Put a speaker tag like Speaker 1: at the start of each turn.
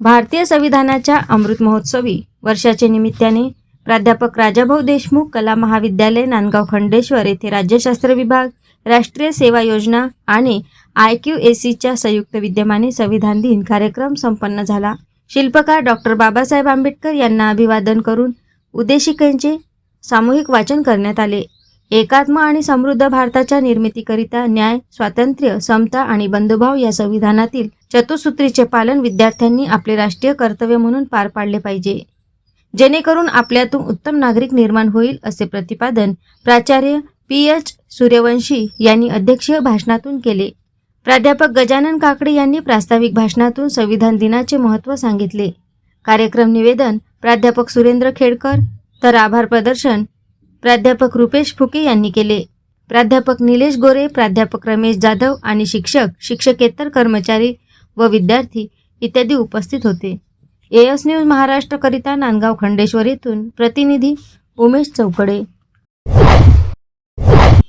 Speaker 1: भारतीय संविधानाच्या अमृत महोत्सवी वर्षाच्या निमित्ताने प्राध्यापक राजाभाऊ देशमुख कला महाविद्यालय नांदगाव खंडेश्वर येथे राज्यशास्त्र विभाग राष्ट्रीय सेवा योजना आणि आय क्यू ए सीच्या संयुक्त विद्यमाने संविधान दिन कार्यक्रम संपन्न झाला. शिल्पकार डॉक्टर बाबासाहेब आंबेडकर यांना अभिवादन करून उद्देशिकेंचे सामूहिक वाचन करण्यात आले. एकात्म आणि समृद्ध भारताच्या निर्मितीकरिता न्याय स्वातंत्र्य समता आणि बंधुभाव या संविधानातील चतुसूत्रीचे पालन विद्यार्थ्यांनी आपले राष्ट्रीय कर्तव्य म्हणून पार पाडले पाहिजे. जेणेकरून आपल्यातून उत्तम नागरिक निर्माण होईल असे प्रतिपादन प्राचार्य पी एच सूर्यवंशी यांनी अध्यक्षीय भाषणातून केले. प्राध्यापक गजानन काकडे यांनी प्रास्ताविक भाषणातून संविधान दिनाचे महत्त्व सांगितले. कार्यक्रम निवेदन प्राध्यापक सुरेंद्र खेडकर. तर आभार प्रदर्शन प्राध्यापक रुपेश फुके यांनी केले. प्राध्यापक निलेश गोरे प्राध्यापक रमेश जाधव आणि शिक्षक शिक्षकेतर कर्मचारी व विद्यार्थी इत्यादी उपस्थित होते. एएस न्यूज महाराष्ट्रकरिता नांदगाव खंडेश्वर येथून प्रतिनिधी उमेश चौकडे.